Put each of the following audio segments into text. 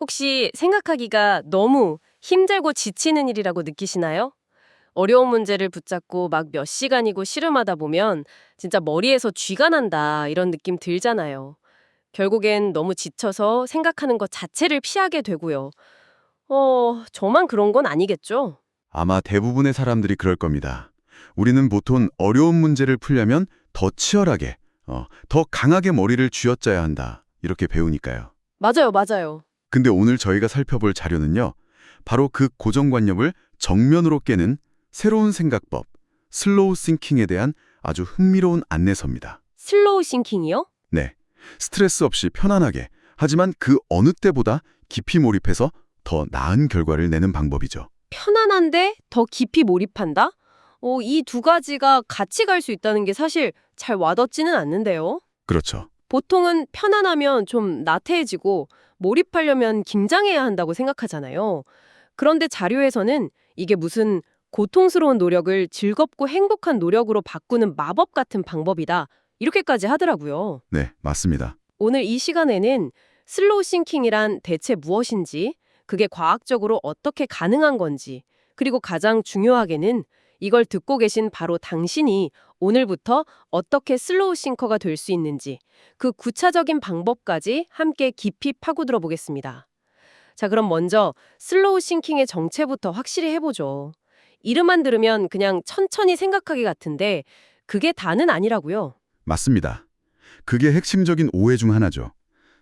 혹시 생각하기가 너무 힘들고 지치는 일이라고 느끼시나요? 어려운 문제를 붙잡고 막 몇 시간이고 씨름하다 보면 진짜 머리에서 쥐가 난다 이런 느낌 들잖아요. 결국엔 너무 지쳐서 생각하는 것 자체를 피하게 되고요. 어, 저만 그런 건 아니겠죠? 아마 대부분의 사람들이 그럴 겁니다. 우리는 보통 어려운 문제를 풀려면 더 치열하게, 어, 더 강하게 머리를 쥐어짜야 한다. 이렇게 배우니까요. 맞아요, 맞아요. 근데 오늘 저희가 살펴볼 자료는요. 바로 그 고정관념을 정면으로 깨는 새로운 생각법, 슬로우 싱킹에 대한 아주 흥미로운 안내서입니다. 슬로우 싱킹이요? 네. 스트레스 없이 편안하게, 하지만 그 어느 때보다 깊이 몰입해서 더 나은 결과를 내는 방법이죠. 편안한데 더 깊이 몰입한다? 어, 이두 가지가 같이 갈 수 있다는 게 사실 잘 와닿지는 않는데요. 그렇죠. 보통은 편안하면 좀 나태해지고 몰입하려면 긴장해야 한다고 생각하잖아요. 그런데 자료에서는 이게 무슨 고통스러운 노력을 즐겁고 행복한 노력으로 바꾸는 마법 같은 방법이다. 이렇게까지 하더라고요. 네, 맞습니다. 오늘 이 시간에는 슬로우 싱킹이란 대체 무엇인지, 그게 과학적으로 어떻게 가능한 건지, 그리고 가장 중요하게는 이걸 듣고 계신 바로 당신이 오늘부터 어떻게 슬로우 싱커가 될 수 있는지 그 구체적인 방법까지 함께 깊이 파고들어 보겠습니다. 자, 그럼 먼저 슬로우 싱킹의 정체부터 확실히 해보죠. 이름만 들으면 그냥 천천히 생각하기 같은데 그게 다는 아니라고요. 맞습니다. 그게 핵심적인 오해 중 하나죠.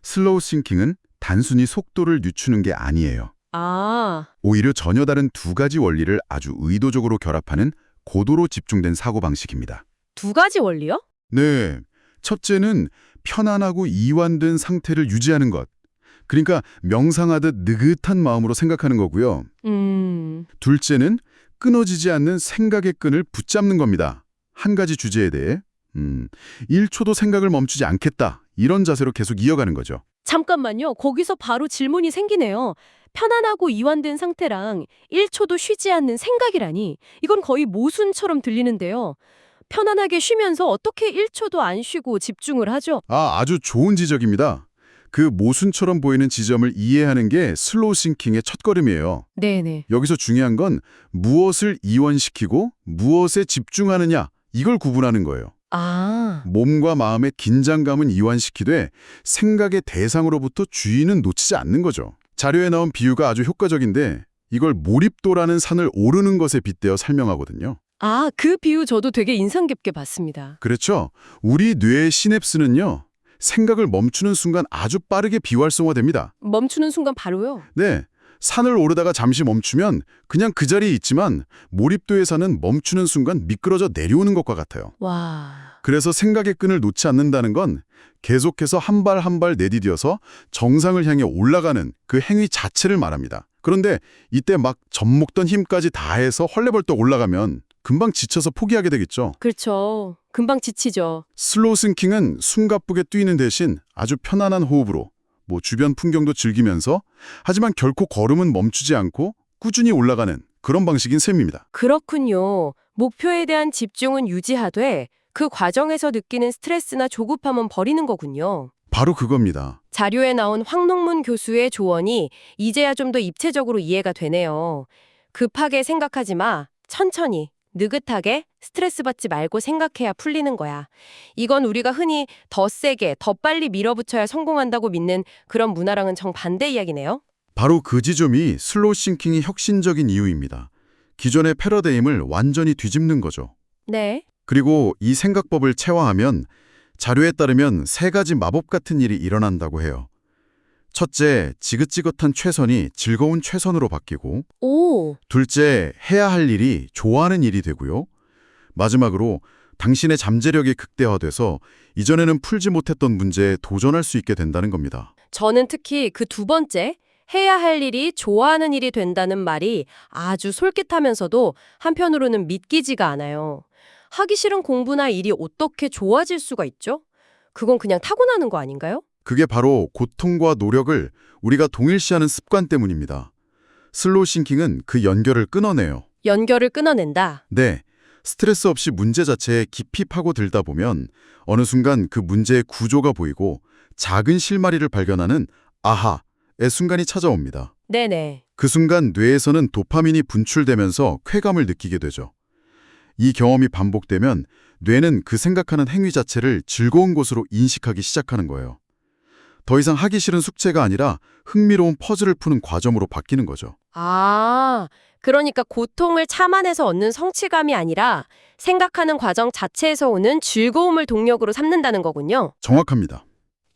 슬로우 싱킹은 단순히 속도를 늦추는 게 아니에요. 아, 오히려 전혀 다른 두 가지 원리를 아주 의도적으로 결합하는 고도로 집중된 사고방식입니다. 두 가지 원리요? 네. 첫째는 편안하고 이완된 상태를 유지하는 것. 그러니까 명상하듯 느긋한 마음으로 생각하는 거고요. 음, 둘째는 끊어지지 않는 생각의 끈을 붙잡는 겁니다. 한 가지 주제에 대해 음, 1초도 생각을 멈추지 않겠다. 이런 자세로 계속 이어가는 거죠. 잠깐만요. 거기서 바로 질문이 생기네요. 편안하고 이완된 상태랑 1초도 쉬지 않는 생각이라니 이건 거의 모순처럼 들리는데요. 편안하게 쉬면서 어떻게 1초도 안 쉬고 집중을 하죠? 아, 아주 좋은 지적입니다. 그 모순처럼 보이는 지점을 이해하는 게 슬로우 싱킹의 첫걸음이에요. 네네. 여기서 중요한 건 무엇을 이완시키고 무엇에 집중하느냐 이걸 구분하는 거예요. 아, 몸과 마음의 긴장감은 이완시키되 생각의 대상으로부터 주의는 놓치지 않는 거죠. 자료에 나온 비유가 아주 효과적인데 이걸 몰입도라는 산을 오르는 것에 빗대어 설명하거든요. 아, 그 비유 저도 되게 인상 깊게 봤습니다. 그렇죠. 우리 뇌의 시냅스는요. 생각을 멈추는 순간 아주 빠르게 비활성화됩니다. 멈추는 순간 바로요. 네. 산을 오르다가 잠시 멈추면 그냥 그 자리에 있지만 몰입도의 산은 멈추는 순간 미끄러져 내려오는 것과 같아요. 와, 그래서 생각의 끈을 놓지 않는다는 건 계속해서 한 발 한 발 내디뎌서 정상을 향해 올라가는 그 행위 자체를 말합니다. 그런데 이때 막 젖먹던 힘까지 다해서 헐레벌떡 올라가면 금방 지쳐서 포기하게 되겠죠. 그렇죠. 금방 지치죠. 슬로우 싱킹은 숨가쁘게 뛰는 대신 아주 편안한 호흡으로 뭐 주변 풍경도 즐기면서 하지만 결코 걸음은 멈추지 않고 꾸준히 올라가는 그런 방식인 셈입니다. 그렇군요. 목표에 대한 집중은 유지하되 그 과정에서 느끼는 스트레스나 조급함은 버리는 거군요. 바로 그겁니다. 자료에 나온 황농문 교수의 조언이 이제야 좀 더 입체적으로 이해가 되네요. 급하게 생각하지 마. 천천히, 느긋하게 스트레스 받지 말고 생각해야 풀리는 거야. 이건 우리가 흔히 더 세게, 더 빨리 밀어붙여야 성공한다고 믿는 그런 문화랑은 정반대 이야기네요. 바로 그 지점이 슬로우 싱킹의 혁신적인 이유입니다. 기존의 패러다임을 완전히 뒤집는 거죠. 네. 그리고 이 생각법을 체화하면 자료에 따르면 세 가지 마법 같은 일이 일어난다고 해요. 첫째, 지긋지긋한 최선이 즐거운 최선으로 바뀌고 오, 둘째, 해야 할 일이 좋아하는 일이 되고요. 마지막으로 당신의 잠재력이 극대화돼서 이전에는 풀지 못했던 문제에 도전할 수 있게 된다는 겁니다. 저는 특히 그 두 번째, 해야 할 일이 좋아하는 일이 된다는 말이 아주 솔깃하면서도 한편으로는 믿기지가 않아요. 하기 싫은 공부나 일이 어떻게 좋아질 수가 있죠? 그건 그냥 타고나는 거 아닌가요? 그게 바로 고통과 노력을 우리가 동일시하는 습관 때문입니다. 슬로우 싱킹은 그 연결을 끊어내요. 연결을 끊어낸다. 네, 스트레스 없이 문제 자체에 깊이 파고들다 보면 어느 순간 그 문제의 구조가 보이고 작은 실마리를 발견하는 아하, 의 순간이 찾아옵니다. 네네. 그 순간 뇌에서는 도파민이 분출되면서 쾌감을 느끼게 되죠. 이 경험이 반복되면 뇌는 그 생각하는 행위 자체를 즐거운 것으로 인식하기 시작하는 거예요. 더 이상 하기 싫은 숙제가 아니라 흥미로운 퍼즐을 푸는 과정으로 바뀌는 거죠. 아, 그러니까 고통을 참아내서 얻는 성취감이 아니라 생각하는 과정 자체에서 오는 즐거움을 동력으로 삼는다는 거군요. 정확합니다.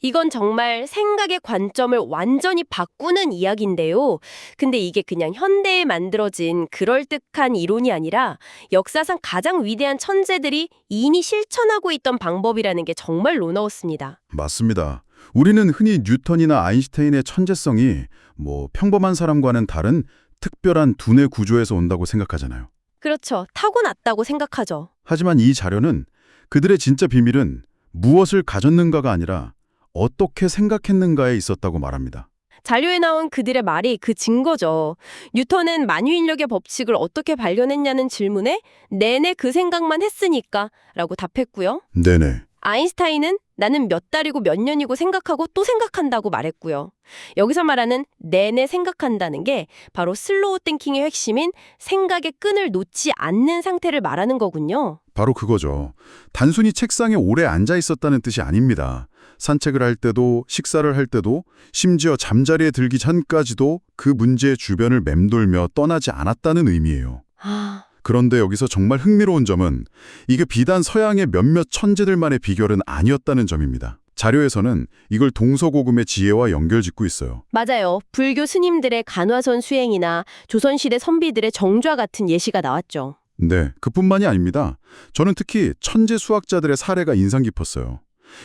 이건 정말 생각의 관점을 완전히 바꾸는 이야기인데요. 근데 이게 그냥 현대에 만들어진 그럴듯한 이론이 아니라 역사상 가장 위대한 천재들이 이미 실천하고 있던 방법이라는 게 정말 놀라웠습니다. 맞습니다. 우리는 흔히 뉴턴이나 아인슈타인의 천재성이 뭐 평범한 사람과는 다른 특별한 두뇌 구조에서 온다고 생각하잖아요. 그렇죠. 타고났다고 생각하죠. 하지만 이 자료는 그들의 진짜 비밀은 무엇을 가졌는가가 아니라 어떻게 생각했는가에 있었다고 말합니다. 자료에 나온 그들의 말이 그 증거죠. 뉴턴은 만유인력의 법칙을 어떻게 발견했냐는 질문에 내내 그 생각만 했으니까 라고 답했고요. 네네. 아인슈타인은 나는 몇 달이고 몇 년이고 생각하고 또 생각한다고 말했고요. 여기서 말하는 내내 생각한다는 게 바로 슬로우 띵킹의 핵심인 생각의 끈을 놓지 않는 상태를 말하는 거군요. 바로 그거죠. 단순히 책상에 오래 앉아 있었다는 뜻이 아닙니다. 산책을 할 때도, 식사를 할 때도, 심지어 잠자리에 들기 전까지도 그 문제의 주변을 맴돌며 떠나지 않았다는 의미예요. 아, 그런데 여기서 정말 흥미로운 점은 이게 비단 서양의 몇몇 천재들만의 비결은 아니었다는 점입니다. 자료에서는 이걸 동서고금의 지혜와 연결짓고 있어요. 맞아요. 불교 스님들의 간화선 수행이나 조선시대 선비들의 정좌 같은 예시가 나왔죠. 네, 그뿐만이 아닙니다. 저는 특히 천재 수학자들의 사례가 인상 깊었어요.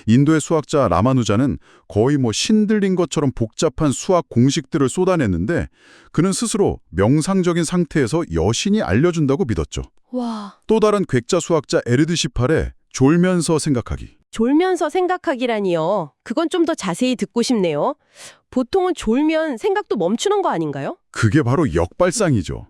인도의 수학자 라마누자는 거의 뭐 신들린 것처럼 복잡한 수학 공식들을 쏟아냈는데 그는 스스로 명상적인 상태에서 여신이 알려준다고 믿었죠. 와, 또 다른 괴짜 수학자 에르드시팔의 졸면서 생각하기. 졸면서 생각하기라니요. 그건 좀 더 자세히 듣고 싶네요. 보통은 졸면 생각도 멈추는 거 아닌가요? 그게 바로 역발상이죠.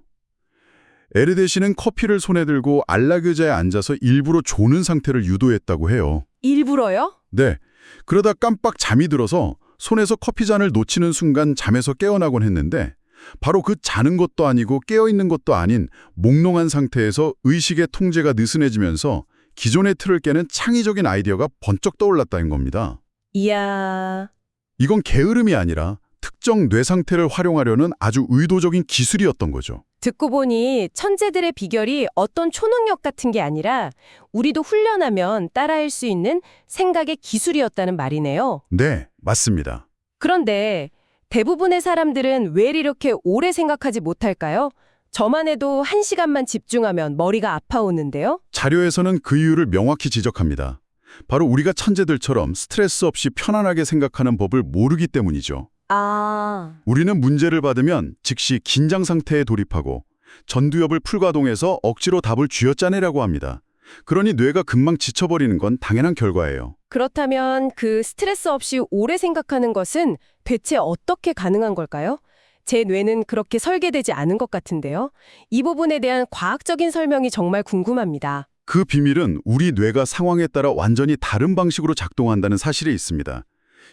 에르데 씨는 커피를 손에 들고 안락의자에 앉아서 일부러 조는 상태를 유도했다고 해요. 일부러요? 네. 그러다 깜빡 잠이 들어서 손에서 커피잔을 놓치는 순간 잠에서 깨어나곤 했는데 바로 그 자는 것도 아니고 깨어있는 것도 아닌 몽롱한 상태에서 의식의 통제가 느슨해지면서 기존의 틀을 깨는 창의적인 아이디어가 번쩍 떠올랐다는 겁니다. 이야, 이건 게으름이 아니라 특정 뇌 상태를 활용하려는 아주 의도적인 기술이었던 거죠. 듣고 보니 천재들의 비결이 어떤 초능력 같은 게 아니라 우리도 훈련하면 따라할 수 있는 생각의 기술이었다는 말이네요. 네, 맞습니다. 그런데 대부분의 사람들은 왜 이렇게 오래 생각하지 못할까요? 저만 해도 한 시간만 집중하면 머리가 아파오는데요. 자료에서는 그 이유를 명확히 지적합니다. 바로 우리가 천재들처럼 스트레스 없이 편안하게 생각하는 법을 모르기 때문이죠. 아, 우리는 문제를 받으면 즉시 긴장 상태에 돌입하고 전두엽을 풀가동해서 억지로 답을 쥐어짜내라고 합니다. 그러니 뇌가 금방 지쳐버리는 건 당연한 결과예요. 그렇다면 그 스트레스 없이 오래 생각하는 것은 대체 어떻게 가능한 걸까요? 제 뇌는 그렇게 설계되지 않은 것 같은데요. 이 부분에 대한 과학적인 설명이 정말 궁금합니다. 그 비밀은 우리 뇌가 상황에 따라 완전히 다른 방식으로 작동한다는 사실에 있습니다.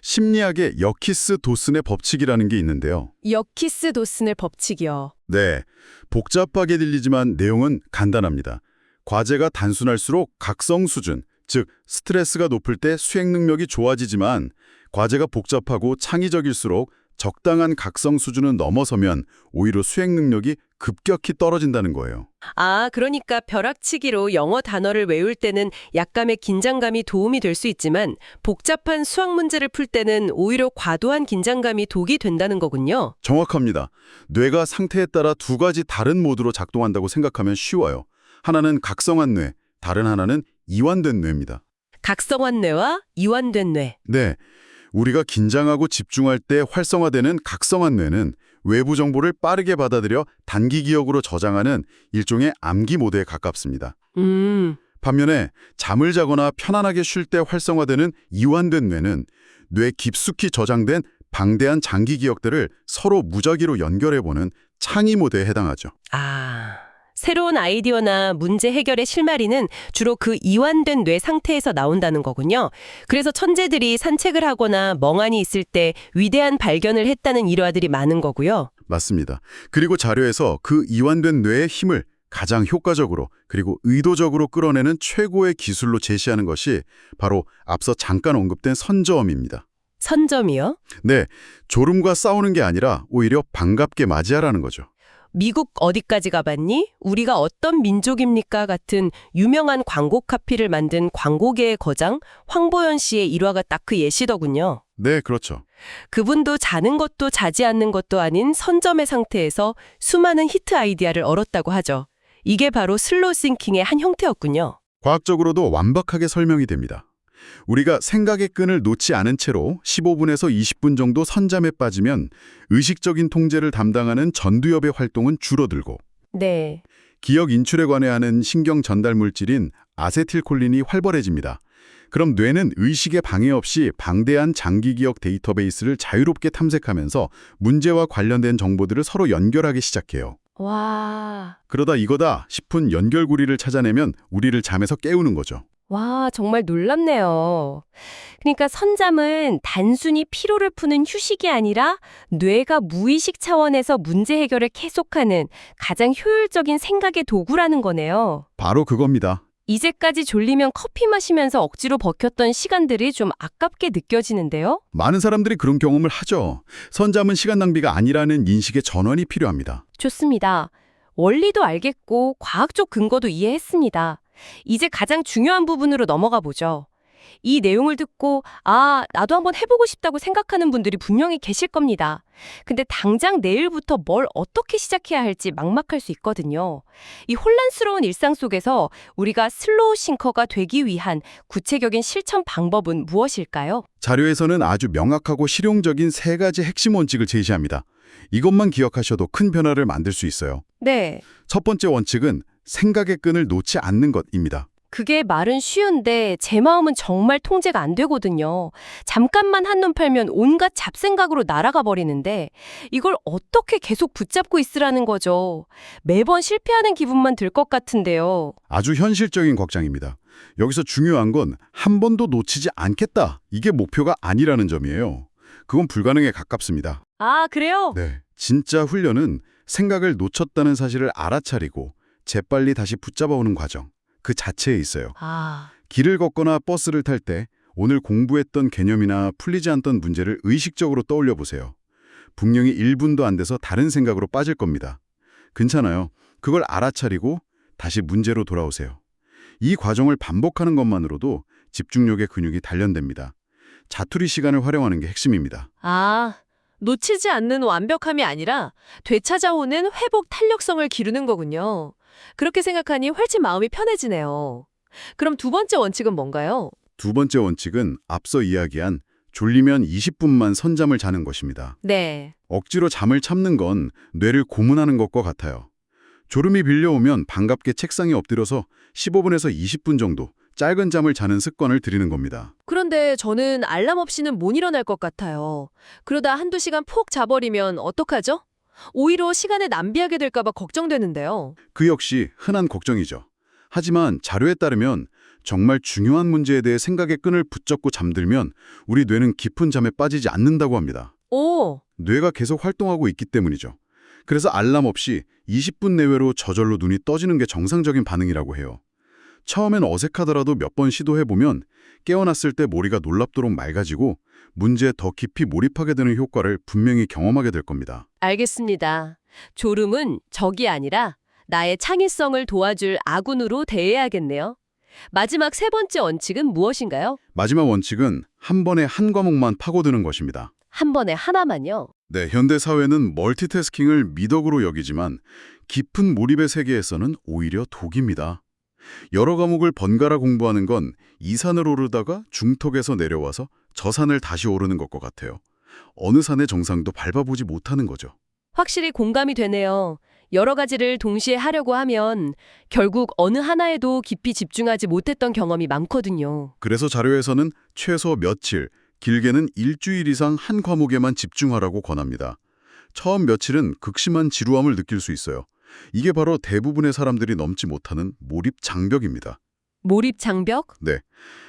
심리학의 여키스 도슨의 법칙이라는 게 있는데요. 여키스 도슨의 법칙이요. 네, 복잡하게 들리지만 내용은 간단합니다. 과제가 단순할수록 각성 수준, 즉 스트레스가 높을 때 수행 능력이 좋아지지만 과제가 복잡하고 창의적일수록 적당한 각성 수준을 넘어서면 오히려 수행 능력이 급격히 떨어진다는 거예요. 아, 그러니까 벼락치기로 영어 단어를 외울 때는 약간의 긴장감이 도움이 될 수 있지만 복잡한 수학 문제를 풀 때는 오히려 과도한 긴장감이 독이 된다는 거군요. 정확합니다. 뇌가 상태에 따라 두 가지 다른 모드로 작동한다고 생각하면 쉬워요. 하나는 각성한 뇌, 다른 하나는 이완된 뇌입니다. 각성한 뇌와 이완된 뇌. 네, 우리가 긴장하고 집중할 때 활성화되는 각성한 뇌는 외부 정보를 빠르게 받아들여 단기 기억으로 저장하는 일종의 암기 모드에 가깝습니다. 음, 반면에 잠을 자거나 편안하게 쉴 때 활성화되는 이완된 뇌는 뇌 깊숙이 저장된 방대한 장기 기억들을 서로 무작위로 연결해보는 창의 모드에 해당하죠. 아, 새로운 아이디어나 문제 해결의 실마리는 주로 그 이완된 뇌 상태에서 나온다는 거군요. 그래서 천재들이 산책을 하거나 멍하니 있을 때 위대한 발견을 했다는 일화들이 많은 거고요. 맞습니다. 그리고 자료에서 그 이완된 뇌의 힘을 가장 효과적으로 그리고 의도적으로 끌어내는 최고의 기술로 제시하는 것이 바로 앞서 잠깐 언급된 선저음입니다. 선점이요? 네, 졸음과 싸우는 게 아니라 오히려 반갑게 맞이하라는 거죠. 미국 어디까지 가봤니? 우리가 어떤 민족입니까? 같은 유명한 광고 카피를 만든 광고계의 거장 황보연 씨의 일화가 딱 그 예시더군요. 네, 그렇죠. 그분도 자는 것도 자지 않는 것도 아닌 선점의 상태에서 수많은 히트 아이디어를 얻었다고 하죠. 이게 바로 슬로우 싱킹의 한 형태였군요. 과학적으로도 완벽하게 설명이 됩니다. 우리가 생각의 끈을 놓지 않은 채로 15분에서 20분 정도 선잠에 빠지면 의식적인 통제를 담당하는 전두엽의 활동은 줄어들고 네. 기억 인출에 관여하는 신경 전달 물질인 아세틸콜린이 활발해집니다. 그럼 뇌는 의식에 방해 없이 방대한 장기 기억 데이터베이스를 자유롭게 탐색하면서 문제와 관련된 정보들을 서로 연결하기 시작해요. 와, 그러다 이거다 싶은 연결고리를 찾아내면 우리를 잠에서 깨우는 거죠. 와, 정말 놀랍네요. 그러니까 선잠은 단순히 피로를 푸는 휴식이 아니라 뇌가 무의식 차원에서 문제 해결을 계속하는 가장 효율적인 생각의 도구라는 거네요. 바로 그겁니다. 이제까지 졸리면 커피 마시면서 억지로 버텼던 시간들이 좀 아깝게 느껴지는데요? 많은 사람들이 그런 경험을 하죠. 선잠은 시간 낭비가 아니라는 인식의 전환이 필요합니다. 좋습니다. 원리도 알겠고 과학적 근거도 이해했습니다. 이제 가장 중요한 부분으로 넘어가 보죠. 이 내용을 듣고 아, 나도 한번 해보고 싶다고 생각하는 분들이 분명히 계실 겁니다. 근데 당장 내일부터 뭘 어떻게 시작해야 할지 막막할 수 있거든요. 이 혼란스러운 일상 속에서 우리가 슬로우 싱커가 되기 위한 구체적인 실천 방법은 무엇일까요? 자료에서는 아주 명확하고 실용적인 세 가지 핵심 원칙을 제시합니다. 이것만 기억하셔도 큰 변화를 만들 수 있어요. 네. 첫 번째 원칙은 생각의 끈을 놓지 않는 것입니다. 그게 말은 쉬운데 제 마음은 정말 통제가 안 되거든요. 잠깐만 한눈 팔면 온갖 잡생각으로 날아가 버리는데 이걸 어떻게 계속 붙잡고 있으라는 거죠. 매번 실패하는 기분만 들 것 같은데요. 아주 현실적인 걱정입니다. 여기서 중요한 건 한 번도 놓치지 않겠다. 이게 목표가 아니라는 점이에요. 그건 불가능에 가깝습니다. 아, 그래요? 네. 진짜 훈련은 생각을 놓쳤다는 사실을 알아차리고 재빨리 다시 붙잡아오는 과정. 그 자체에 있어요. 아, 길을 걷거나 버스를 탈 때 오늘 공부했던 개념이나 풀리지 않던 문제를 의식적으로 떠올려 보세요. 분명히 1분도 안 돼서 다른 생각으로 빠질 겁니다. 괜찮아요. 그걸 알아차리고 다시 문제로 돌아오세요. 이 과정을 반복하는 것만으로도 집중력의 근육이 단련됩니다. 자투리 시간을 활용하는 게 핵심입니다. 아, 놓치지 않는 완벽함이 아니라 되찾아오는 회복 탄력성을 기르는 거군요. 그렇게 생각하니 훨씬 마음이 편해지네요. 그럼 두 번째 원칙은 뭔가요? 두 번째 원칙은 앞서 이야기한 졸리면 20분만 선잠을 자는 것입니다. 네. 억지로 잠을 참는 건 뇌를 고문하는 것과 같아요. 졸음이 빌려오면 반갑게 책상에 엎드려서 15분에서 20분 정도 짧은 잠을 자는 습관을 들이는 겁니다. 그런데 저는 알람 없이는 못 일어날 것 같아요. 그러다 한두 시간 푹 자버리면 어떡하죠? 오히려 시간을 낭비하게 될까봐 걱정되는데요. 그 역시 흔한 걱정이죠. 하지만 자료에 따르면 정말 중요한 문제에 대해 생각의 끈을 붙잡고 잠들면 우리 뇌는 깊은 잠에 빠지지 않는다고 합니다. 오, 뇌가 계속 활동하고 있기 때문이죠. 그래서 알람 없이 20분 내외로 저절로 눈이 떠지는 게 정상적인 반응이라고 해요. 처음엔 어색하더라도 몇 번 시도해보면 깨어났을 때 머리가 놀랍도록 맑아지고 문제에 더 깊이 몰입하게 되는 효과를 분명히 경험하게 될 겁니다. 알겠습니다. 졸음은 적이 아니라 나의 창의성을 도와줄 아군으로 대해야겠네요. 마지막 세 번째 원칙은 무엇인가요? 마지막 원칙은 한 번에 한 과목만 파고드는 것입니다. 한 번에 하나만요. 네, 현대 사회는 멀티태스킹을 미덕으로 여기지만 깊은 몰입의 세계에서는 오히려 독입니다. 여러 과목을 번갈아 공부하는 건 이 산을 오르다가 중턱에서 내려와서 저 산을 다시 오르는 것과 같아요. 어느 산의 정상도 밟아보지 못하는 거죠. 확실히 공감이 되네요. 여러 가지를 동시에 하려고 하면 결국 어느 하나에도 깊이 집중하지 못했던 경험이 많거든요. 그래서 자료에서는 최소 며칠, 길게는 일주일 이상 한 과목에만 집중하라고 권합니다. 처음 며칠은 극심한 지루함을 느낄 수 있어요. 이게 바로 대부분의 사람들이 넘지 못하는 몰입 장벽입니다. 몰입 장벽?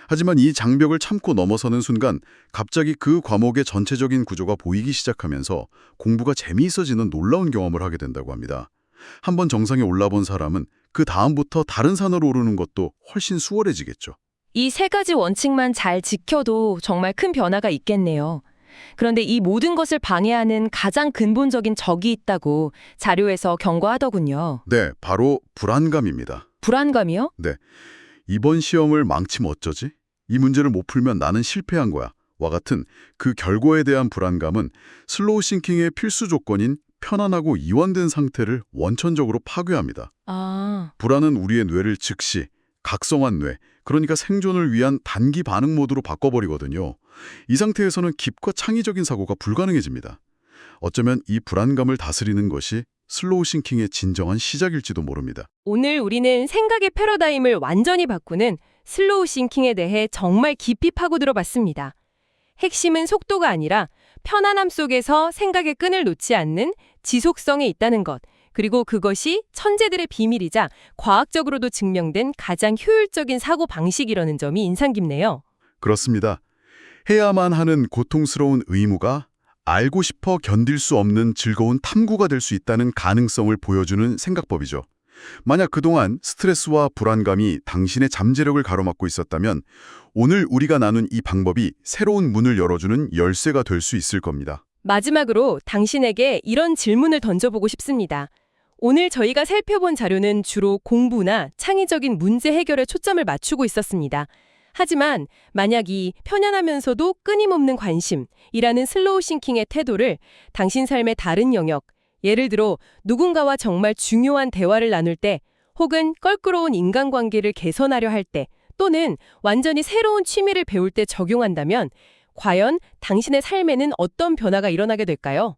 하지만 이 장벽을 참고 넘어서는 순간 갑자기 그 과목의 전체적인 구조가 보이기 시작하면서 공부가 재미있어지는 놀라운 경험을 하게 된다고 합니다. 한번 정상에 올라본 사람은 그 다음부터 다른 산으로 오르는 것도 훨씬 수월해지겠죠. 이 세 가지 원칙만 잘 지켜도 정말 큰 변화가 있겠네요. 그런데 이 모든 것을 방해하는 가장 근본적인 적이 있다고 자료에서 경고하더군요. 네, 바로 불안감입니다. 불안감이요? 이번 시험을 망치면 어쩌지? 이 문제를 못 풀면 나는 실패한 거야. 와 같은 그 결과에 대한 불안감은 슬로우 싱킹의 필수 조건인 편안하고 이완된 상태를 원천적으로 파괴합니다. 아, 불안은 우리의 뇌를 즉시 각성한 뇌, 그러니까 생존을 위한 단기 반응 모드로 바꿔버리거든요. 이 상태에서는 깊고 창의적인 사고가 불가능해집니다. 어쩌면 이 불안감을 다스리는 것이 슬로우 싱킹의 진정한 시작일지도 모릅니다. 오늘 우리는 생각의 패러다임을 완전히 바꾸는 슬로우 싱킹에 대해 정말 깊이 파고들어 봤습니다. 핵심은 속도가 아니라 편안함 속에서 생각의 끈을 놓지 않는 지속성에 있다는 것, 그리고 그것이 천재들의 비밀이자 과학적으로도 증명된 가장 효율적인 사고 방식이라는 점이 인상 깊네요. 그렇습니다. 해야만 하는 고통스러운 의무가 알고 싶어 견딜 수 없는 즐거운 탐구가 될 수 있다는 가능성을 보여주는 생각법이죠. 만약 그동안 스트레스와 불안감이 당신의 잠재력을 가로막고 있었다면 오늘 우리가 나눈 이 방법이 새로운 문을 열어주는 열쇠가 될 수 있을 겁니다. 마지막으로 당신에게 이런 질문을 던져보고 싶습니다. 오늘 저희가 살펴본 자료는 주로 공부나 창의적인 문제 해결에 초점을 맞추고 있었습니다. 하지만 만약 이 편안하면서도 끊임없는 관심이라는 슬로우 싱킹의 태도를 당신 삶의 다른 영역, 예를 들어 누군가와 정말 중요한 대화를 나눌 때 혹은 껄끄러운 인간관계를 개선하려 할 때 또는 완전히 새로운 취미를 배울 때 적용한다면 과연 당신의 삶에는 어떤 변화가 일어나게 될까요?